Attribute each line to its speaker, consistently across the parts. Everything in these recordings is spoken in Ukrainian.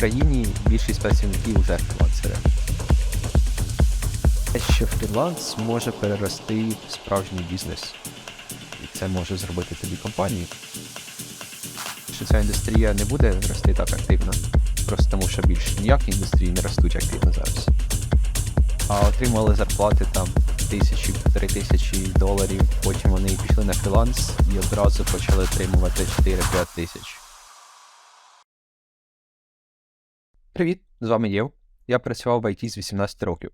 Speaker 1: Україні більшість працівників вже фрілансери. Що фріланс може перерости в справжній бізнес. І це може зробити тобі компанію. Що ця індустрія не буде рости так активно, просто тому що більш ніякі індустрії не ростуть активно зараз. А отримали зарплати там тисячі, півтори тисячі доларів, потім вони пішли на фріланс і одразу почали отримувати 4-5 тисяч. Привіт, з вами Єв. Я працював в IT з 18 років.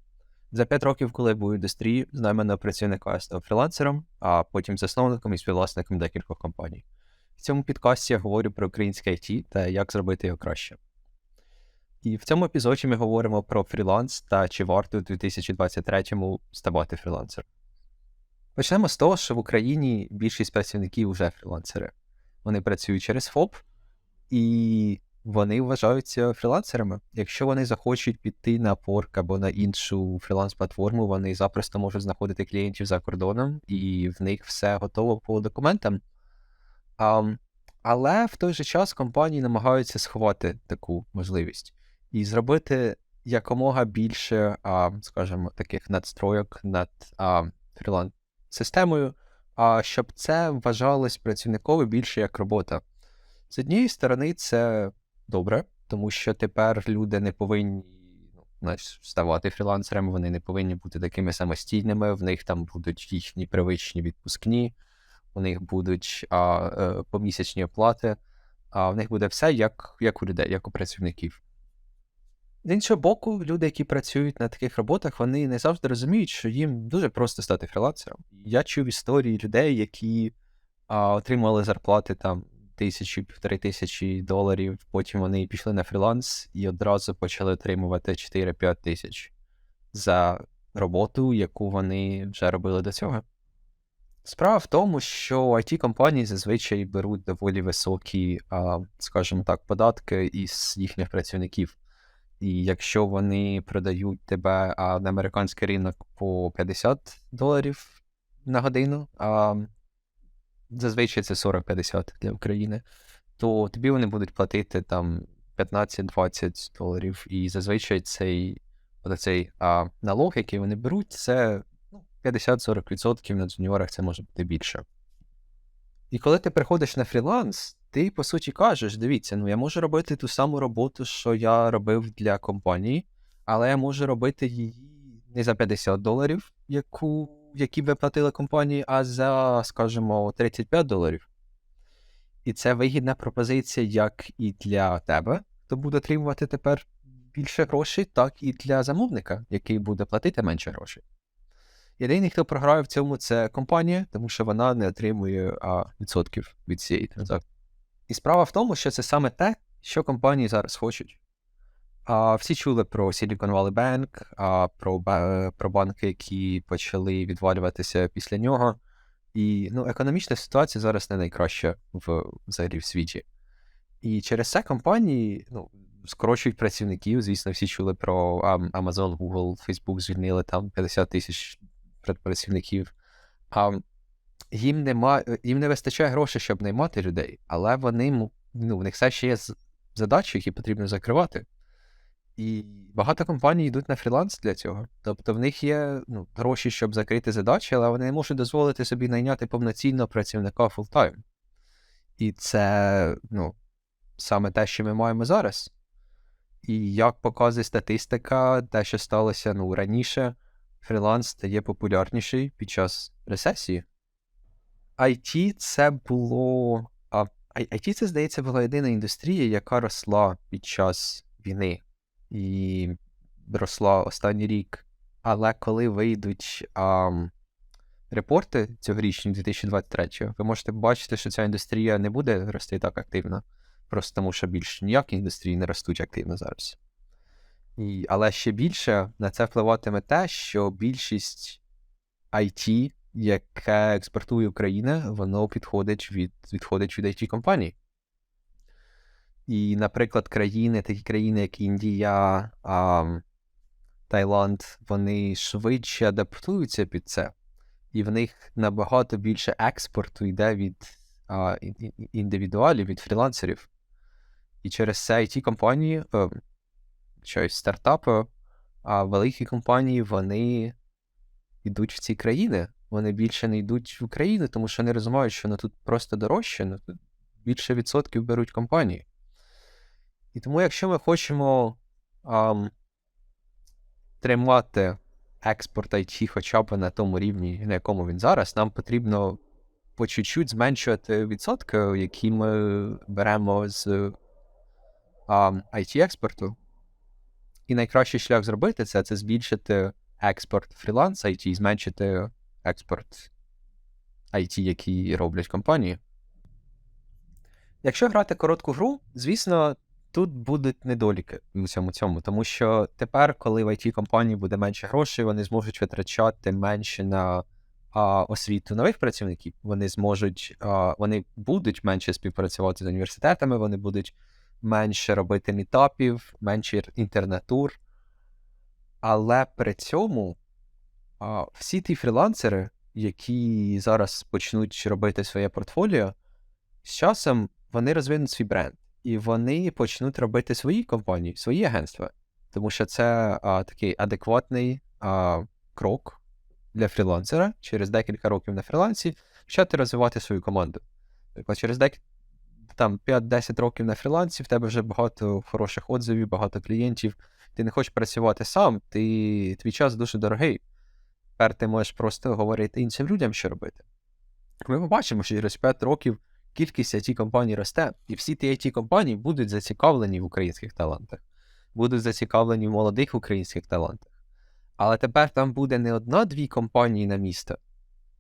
Speaker 1: За 5 років, коли я був в індустрії, з найманого працівника став фрілансером, а потім засновником і співвласником декількох компаній. В цьому підкасті я говорю про українське IT та як зробити його краще. І в цьому епізоді ми говоримо про фріланс та чи варто у 2023-му ставати фрілансером. Почнемо з того, що в Україні більшість працівників вже фрілансери. Вони працюють через ФОП, і вони вважаються фрілансерами. Якщо вони захочуть піти на Upwork або на іншу фріланс-платформу, вони запросто можуть знаходити клієнтів за кордоном, і в них все готово по документам. А, але в той же час компанії намагаються сховати таку можливість і зробити якомога більше, а, скажімо, таких надстройок над фріланс-системою, а щоб це вважалось працівникові більше як робота. З однієї сторони, це добре, тому що тепер люди не повинні ну, ставати фрілансерами, вони не повинні бути такими самостійними, в них там будуть їхні привичні відпускні, у них будуть а, е, помісячні оплати, а в них буде все як, як у людей, як у працівників. З іншого боку, люди, які працюють на таких роботах, вони не завжди розуміють, що їм дуже просто стати фрілансером. Я чув історії людей, які а, отримали зарплати там тисячі, півтори тисячі доларів, потім вони пішли на фріланс і одразу почали отримувати 4-5 тисяч за роботу, яку вони вже робили до цього. Справа в тому, що it компанії зазвичай беруть доволі високі, скажімо так, податки із їхніх працівників. І якщо вони продають тебе на американський ринок по 50 доларів на годину, зазвичай це 40-50 для України, то тобі вони будуть платити там 15-20 доларів. І зазвичай цей, оцей а, налог, який вони беруть, це ну, 50-40% на джуніорах це може бути більше. І коли ти приходиш на фріланс, ти по суті кажеш: дивіться, ну я можу робити ту саму роботу, що я робив для компанії, але я можу робити її не за 50 доларів, яку, які ви платили компанії, а за, скажімо, 35 доларів. І це вигідна пропозиція як і для тебе, хто буде отримувати тепер більше грошей, так і для замовника, який буде платити менше грошей. Єдиний, хто програє в цьому, це компанія, тому що вона не отримує а, відсотків від цієї транзакції. І справа в тому, що це саме те, що компанії зараз хочуть. Всі чули про Silicon Valley Bank, про, про банки, які почали відвалюватися після нього. І ну, економічна ситуація зараз не найкраща в взагалі в світі. І через це компанії ну, скорочують працівників. Звісно, всі чули про Amazon, Google, Facebook звільнили там 50 тисяч працівників. Їм нема, їм не вистачає грошей, щоб наймати людей, але вони ну, в них все ще є задачі, які потрібно закривати. І багато компаній йдуть на фріланс для цього. Тобто в них є ну, гроші, щоб закрити задачі, але вони не можуть дозволити собі найняти повноцінного працівника фултайм. І це ну, саме те, що ми маємо зараз. І як показує статистика, те, що сталося ну, раніше, фріланс стає популярніший під час рецесії. IT це було. А, IT, це, здається, була єдина індустрія, яка росла під час війни і росла останній рік. Але коли вийдуть а, репорти цьогорічні 2023, ви можете бачити, що ця індустрія не буде рости так активно, просто тому що більш ніякі індустрії не ростуть активно зараз. І, Але ще більше на це впливатиме те, що більшість IT, яке експортує Україна, воно підходить від відходить від it компаній. І, наприклад, країни, такі країни, як Індія, а, Таїланд, вони швидше адаптуються під це, і в них набагато більше експорту йде від а, індивідуалів, від фрілансерів. І через це it компанії, е, щось стартапи, а великі компанії вони йдуть в ці країни. Вони більше не йдуть в Україну, тому що вони розуміють, що ну, тут просто дорожче, ну, тут більше відсотків беруть компанії. І тому, якщо ми хочемо ам, тримати експорт IT хоча б на тому рівні, на якому він зараз, нам потрібно по чуть-чуть зменшувати відсотки, які ми беремо з ам, IT-експорту. І найкращий шлях зробити це це збільшити експорт фріланс IT і зменшити експорт IT, які роблять компанії. Якщо грати коротку гру, звісно, тут будуть недоліки в усьому цьому, тому що тепер, коли в it компанії буде менше грошей, вони зможуть витрачати менше на а, освіту нових працівників. Вони зможуть, а, вони будуть менше співпрацювати з університетами, вони будуть менше робити мітапів, менше інтернатур. Але при цьому а, всі ті фрілансери, які зараз почнуть робити своє портфоліо, з часом вони розвинуть свій бренд, і вони почнуть робити свої компанії, свої агентства. Тому що це а, такий адекватний а, крок для фрілансера через декілька років на фрілансі почати розвивати свою команду. Тобто через декілька там 5-10 років на фрілансі, в тебе вже багато хороших отзивів, багато клієнтів. Ти не хочеш працювати сам, ти, твій час дуже дорогий. Тепер ти можеш просто говорити іншим людям, що робити. Ми побачимо, що через 5 років кількість it компаній росте, і всі ті it компанії будуть зацікавлені в українських талантах, будуть зацікавлені в молодих українських талантах. Але тепер там буде не одна-дві компанії на місто,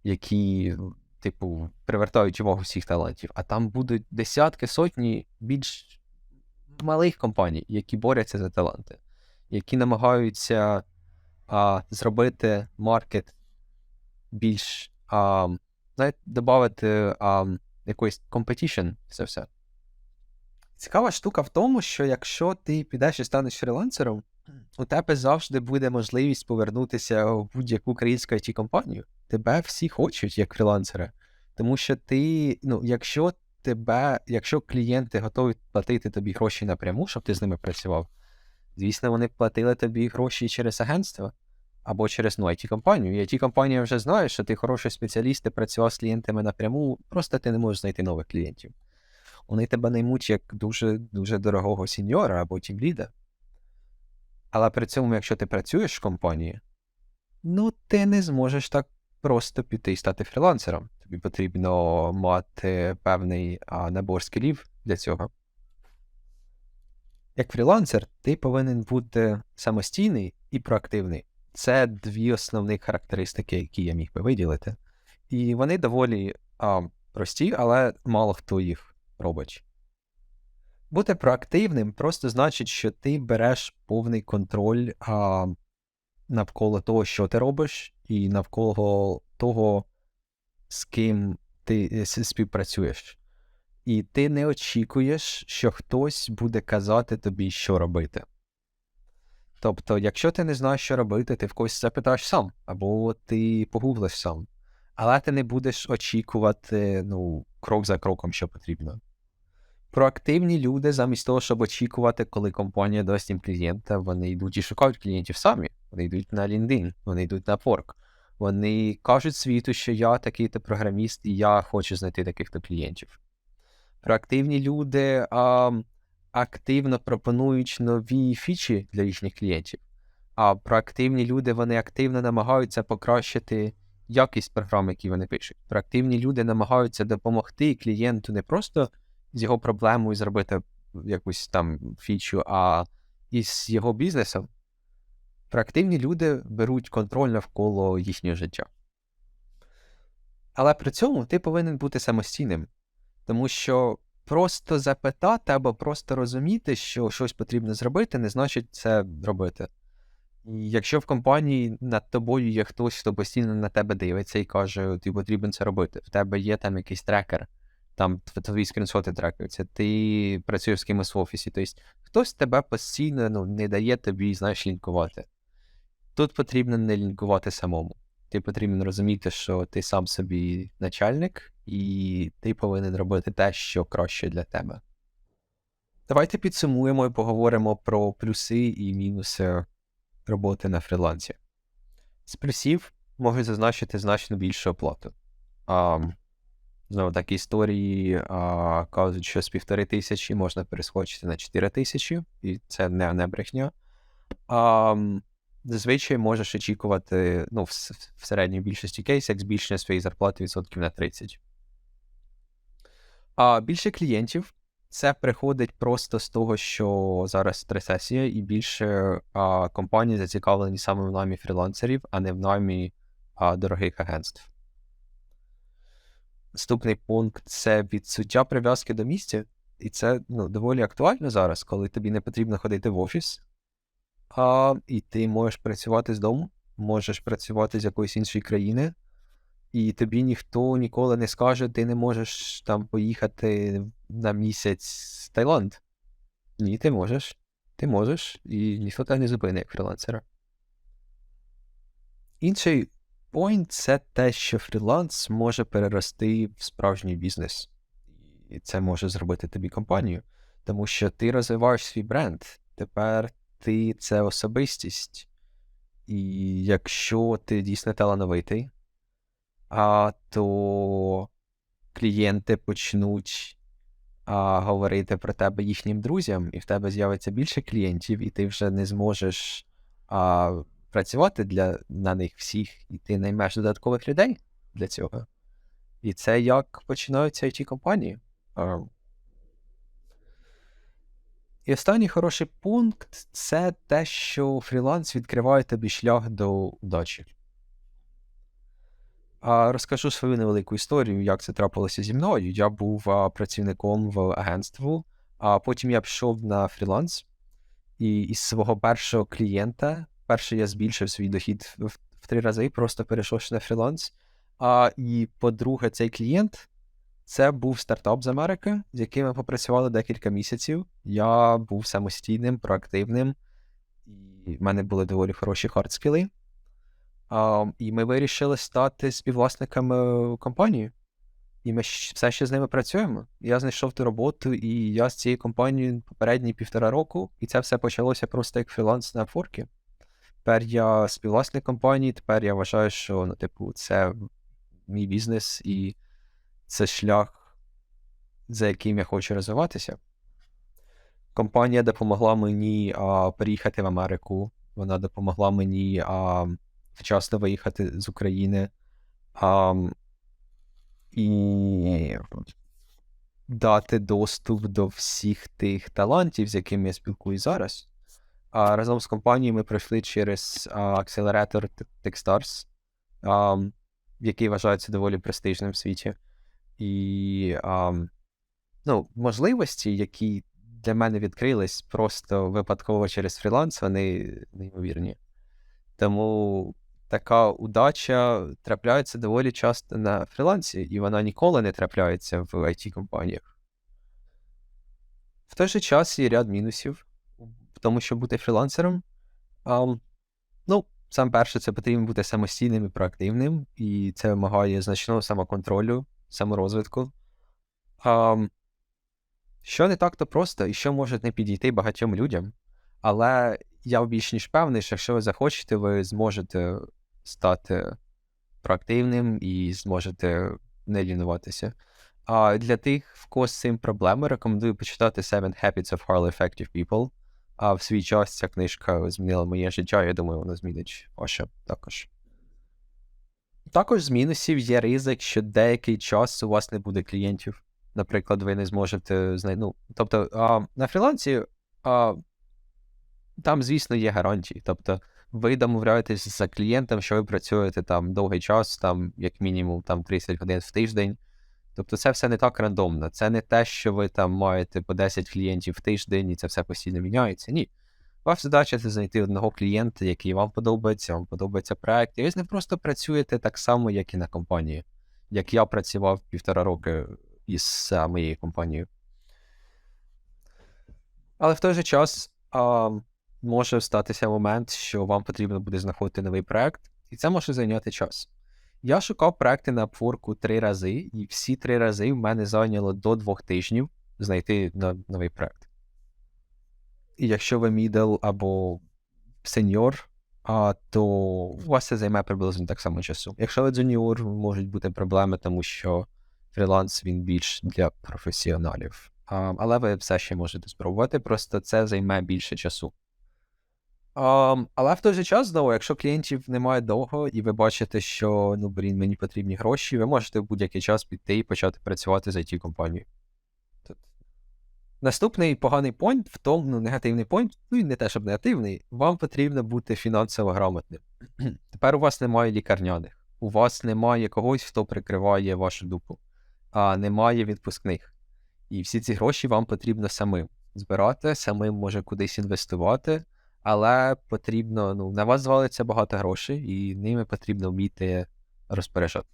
Speaker 1: які, типу, привертають увагу всіх талантів, а там будуть десятки, сотні більш малих компаній, які борються за таланти, які намагаються а, зробити маркет більш, а, знаєте, додати якоїсь competition, це все. Цікава штука в тому, що якщо ти підеш і станеш фрілансером, у тебе завжди буде можливість повернутися в будь-яку українську it компанію Тебе всі хочуть як фрілансера. Тому що ти, ну, якщо тебе, якщо клієнти готові платити тобі гроші напряму, щоб ти з ними працював, звісно, вони платили тобі гроші через агентство або через ну, it компанію І it компанія вже знає, що ти хороший спеціаліст, ти працював з клієнтами напряму, просто ти не можеш знайти нових клієнтів. Вони тебе наймуть як дуже дуже дорогого сіньора або тімліда. Але при цьому, якщо ти працюєш в компанії, ну ти не зможеш так просто піти і стати фрілансером. Тобі потрібно мати певний а, набор скілів для цього. Як фрілансер, ти повинен бути самостійний і проактивний. Це дві основні характеристики, які я міг би виділити. І вони доволі а, прості, але мало хто їх робить. Бути проактивним просто значить, що ти береш повний контроль а, навколо того, що ти робиш, і навколо того, з ким ти е, співпрацюєш. І ти не очікуєш, що хтось буде казати тобі, що робити. Тобто, якщо ти не знаєш, що робити, ти в когось запитаєш сам, або ти погуглиш сам. Але ти не будеш очікувати ну, крок за кроком, що потрібно. Проактивні люди, замість того, щоб очікувати, коли компанія дасть їм клієнта, вони йдуть і шукають клієнтів самі. Вони йдуть на LinkedIn, вони йдуть на Upwork. Вони кажуть світу, що я такий-то програміст, і я хочу знайти таких-то клієнтів. Проактивні люди а, активно пропонують нові фічі для їхніх клієнтів. А проактивні люди вони активно намагаються покращити якість програм, які вони пишуть. Проактивні люди намагаються допомогти клієнту не просто з його проблемою зробити якусь там фічу, а із його бізнесом. Проактивні люди беруть контроль навколо їхнього життя. Але при цьому ти повинен бути самостійним, тому що просто запитати або просто розуміти, що щось потрібно зробити, не значить це робити. Якщо в компанії над тобою є хтось, хто постійно на тебе дивиться і каже, ти потрібен це робити, в тебе є там якийсь трекер, там твої скріншоти трекаються, ти працюєш з кимось в офісі, тобто хтось тебе постійно ну, не дає тобі, знаєш, лінкувати. Тут потрібно не лінкувати самому. Ти потрібен розуміти, що ти сам собі начальник, і ти повинен робити те, що краще для тебе. Давайте підсумуємо і поговоримо про плюси і мінуси роботи на фрілансі. З плюсів можуть зазначити значно більшу оплату. А, Знову такі історії а, кажуть, що з півтори тисячі можна перескочити на 4 тисячі, і це не, не брехня. А, Зазвичай можеш очікувати ну, в, в середній більшості кейсів збільшення своєї зарплати відсотків на 30. А більше клієнтів це приходить просто з того, що зараз рецесія, і більше а, компанії зацікавлені саме в намі фрілансерів, а не в намі а, дорогих агентств. Наступний пункт це відсуття прив'язки до місця, і це ну, доволі актуально зараз, коли тобі не потрібно ходити в офіс, а, і ти можеш працювати з дому, можеш працювати з якоїсь іншої країни, і тобі ніхто ніколи не скаже, ти не можеш там поїхати на місяць в Таїланд. Ні, ти можеш. Ти можеш, і ніхто тебе не зупине як фрілансера. Інший point це те, що фріланс може перерости в справжній бізнес. І це може зробити тобі компанію. Тому що ти розвиваєш свій бренд. Тепер ти це особистість. І якщо ти дійсно талановитий, а, то клієнти почнуть а, говорити про тебе їхнім друзям, і в тебе з'явиться більше клієнтів, і ти вже не зможеш а, працювати для, на них всіх, і ти наймеш додаткових людей для цього. І це як починаються it компанії. І останній хороший пункт це те, що фріланс відкриває тобі шлях до удачі. Розкажу свою невелику історію, як це трапилося зі мною. Я був працівником в агентству, а потім я пішов на фріланс, і із свого першого клієнта, перше, я збільшив свій дохід в, в три рази, просто перейшовши на фріланс. А і по-друге, цей клієнт це був стартап з Америки, з яким ми попрацювали декілька місяців. Я був самостійним, проактивним, і в мене були доволі хороші хардскіли. І ми вирішили стати співвласниками компанії. І ми все ще з ними працюємо. Я знайшов ту роботу, і я з цією компанією попередні півтора року, і це все почалося просто як фріланс на форкі. Тепер я співвласник компанії, тепер я вважаю, що ну, типу, це мій бізнес і це шлях, за яким я хочу розвиватися. Компанія допомогла мені а, переїхати в Америку. Вона допомогла мені а, вчасно виїхати з України. А, І дати доступ до всіх тих талантів, з якими я спілкуюсь зараз. А разом з компанією ми пройшли через акселератор Techstars, а, який вважається доволі престижним в світі. І а, ну, можливості, які для мене відкрились просто випадково через фріланс, вони неймовірні. Тому така удача трапляється доволі часто на фрілансі, і вона ніколи не трапляється в it компаніях В той же час є ряд мінусів, в тому, щоб бути фрілансером. А, ну, сам перше, це потрібно бути самостійним і проактивним, і це вимагає значного самоконтролю, саморозвитку. А, Що не так то просто і що може не підійти багатьом людям. Але я більш ніж певний, що якщо ви захочете, ви зможете стати проактивним і зможете не лінуватися. А для тих, в кого з цим проблеми, рекомендую почитати Seven Habits of Highly Effective People. А в свій час ця книжка змінила моє життя, я думаю, вона змінить ваше також. Також з мінусів є ризик, що деякий час у вас не буде клієнтів. Наприклад, ви не зможете знайти. Ну, тобто, а, на фрілансі а, там, звісно, є гарантії. Тобто, ви домовляєтесь за клієнтом, що ви працюєте там довгий час, там, як мінімум, там 30 годин в тиждень. Тобто, це все не так рандомно. Це не те, що ви там маєте по 10 клієнтів в тиждень, і це все постійно міняється. Ні. Ваша задача це знайти одного клієнта, який вам подобається, вам подобається проект, і ви з ним просто працюєте так само, як і на компанії, як я працював півтора роки із моєю компанією. Але в той же час а, може статися момент, що вам потрібно буде знаходити новий проект, і це може зайняти час. Я шукав проекти на Upwork три рази, і всі три рази в мене зайняло до двох тижнів знайти новий проект. І якщо ви мідл або сеньор, то у вас це займе приблизно так само часу. Якщо ви джуніор, можуть бути проблеми, тому що фріланс він більш для професіоналів. Але ви все ще можете спробувати, просто це займе більше часу. А, але в той же час, знову, якщо клієнтів немає довго, і ви бачите, що ну блін, мені потрібні гроші, ви можете в будь-який час піти і почати працювати з it компанією Тут. Наступний поганий пойнт в тому, ну, негативний пойнт, ну і не те, щоб негативний, вам потрібно бути фінансово грамотним. Тепер у вас немає лікарняних, у вас немає когось, хто прикриває вашу дупу, а немає відпускних. І всі ці гроші вам потрібно самим збирати, самим може кудись інвестувати, але потрібно, ну, на вас звалиться багато грошей, і ними потрібно вміти розпоряджати.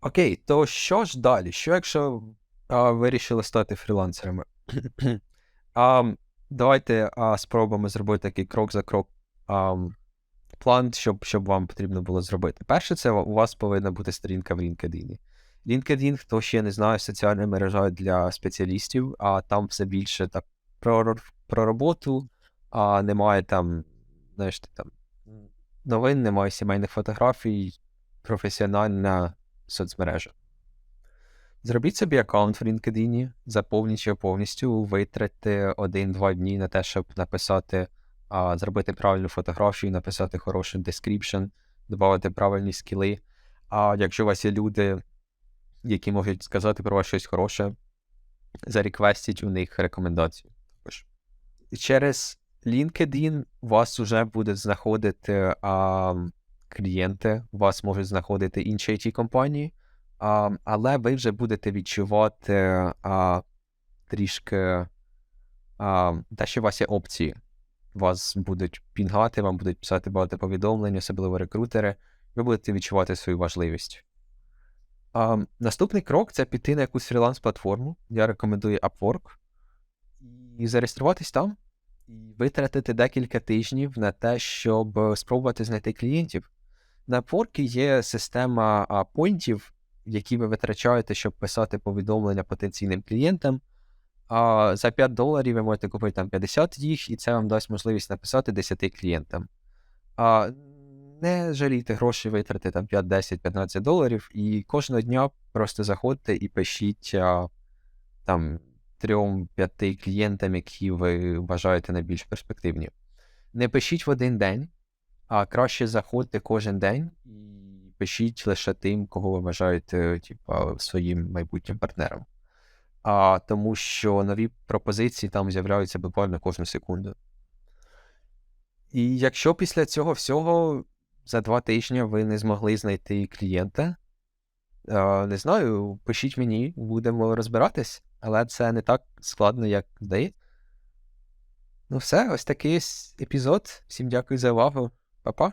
Speaker 1: Окей, то що ж далі? Що якщо а, вирішили стати фрілансерами? а, давайте а, спробуємо зробити такий крок за крок а, план, щоб, щоб вам потрібно було зробити. Перше, це у вас повинна бути сторінка в LinkedIn. LinkedIn, хто ще не знає, соціальна мережа для спеціалістів, а там все більше так про, про роботу, а немає там, знаєш, там новин, немає сімейних фотографій, професіональна соцмережа. Зробіть собі аккаунт в LinkedIn, заповніть його повністю, витратьте один-два дні на те, щоб написати, а, зробити правильну фотографію, написати хороший description, додати правильні скіли. А якщо у вас є люди, які можуть сказати про вас щось хороше, зареквестіть у них рекомендацію. Через LinkedIn вас вже буде знаходити а, клієнти, вас можуть знаходити інші it компанії, а, але ви вже будете відчувати а, трішки а, те, що у вас є опції. Вас будуть пінгати, вам будуть писати багато повідомлень, особливо рекрутери, ви будете відчувати свою важливість. А, Наступний крок це піти на якусь фріланс-платформу. Я рекомендую Upwork і зареєструватись там, і витратити декілька тижнів на те, щоб спробувати знайти клієнтів. На Upwork є система а, поінтів, які ви витрачаєте, щоб писати повідомлення потенційним клієнтам. А за 5 доларів ви можете купити там 50 їх, і це вам дасть можливість написати 10 клієнтам. А, Не жалійте грошей, витрати там 5, 10, 15 доларів, і кожного дня просто заходьте і пишіть а, там 3-5 клієнтам, які ви вважаєте найбільш перспективні. Не пишіть в один день, а краще заходьте кожен день і пишіть лише тим, кого ви вважаєте типу, своїм майбутнім партнером. А, Тому що нові пропозиції там з'являються буквально кожну секунду. І якщо після цього всього за два тижні ви не змогли знайти клієнта, не знаю, пишіть мені, будемо розбиратись, але це не так складно, як здається. Ну, все, ось такий епізод. Всім дякую за увагу. Па-па.